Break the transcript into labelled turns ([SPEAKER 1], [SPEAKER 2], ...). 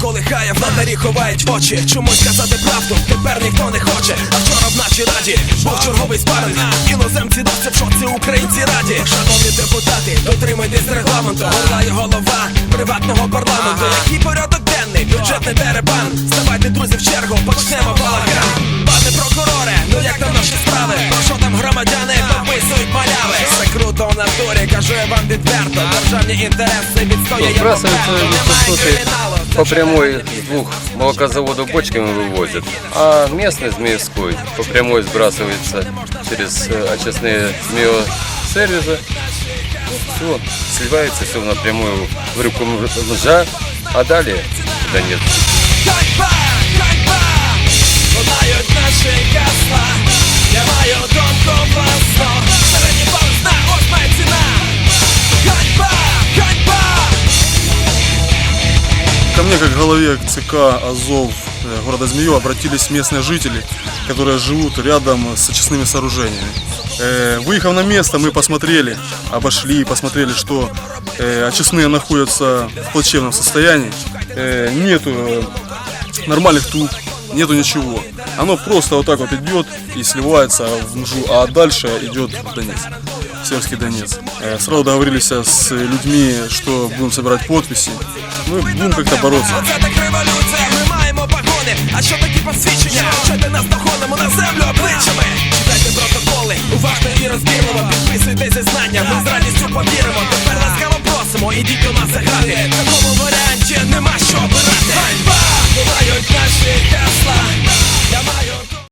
[SPEAKER 1] колихає владарі ховають в очі. Чомусь казати правду тепер ніхто не хоче. А вчора в нашій раді був черговий спаринг. Іноземці досі в шоці, українці раді. Шановні депутати, дотримуйтесь регламенту. Горлає голова приватного парламенту. Який порядок денний, бюджетний деребан Ставайте, друзі, в чергу, почнемо балаган. Пане прокуроре, ну як там наші справи? Про що там громадяни підписують маляви? Все круто в натурі, кажу я вам відверто. Державні інтереси відстоює
[SPEAKER 2] по прямой с двух молокозаводов бочками вывозят, а местный Змеевской по прямой сбрасывается через э, очистные змеосервисы. Все, сливается все напрямую в реку Лжа, а далее Донецк.
[SPEAKER 3] Мне, как главе ЦК Азов э, города Змею, обратились местные жители, которые живут рядом с очистными сооружениями. Э, Выехав на место, мы посмотрели, обошли, посмотрели, что э, очистные находятся в плачевном состоянии. Нету нормальных труб, нету ничего. Оно просто вот так вот идет и сливается в Мжу, а дальше идет Донец, в Северский Донец. Э, Сразу договорились с людьми, что будем собирать подписи. Мы будем как-то бороться.
[SPEAKER 1] Це так революція, ми маємо погони А що такі посвідчення? Вчайте нас догонимо на землю обличчями Читайте протоколи, уважно і розбірливо Підписуйте зізнання, ми з радістю повіримо Тепер ласкаво просимо, ідіть до нас заграти В такому варіанті нема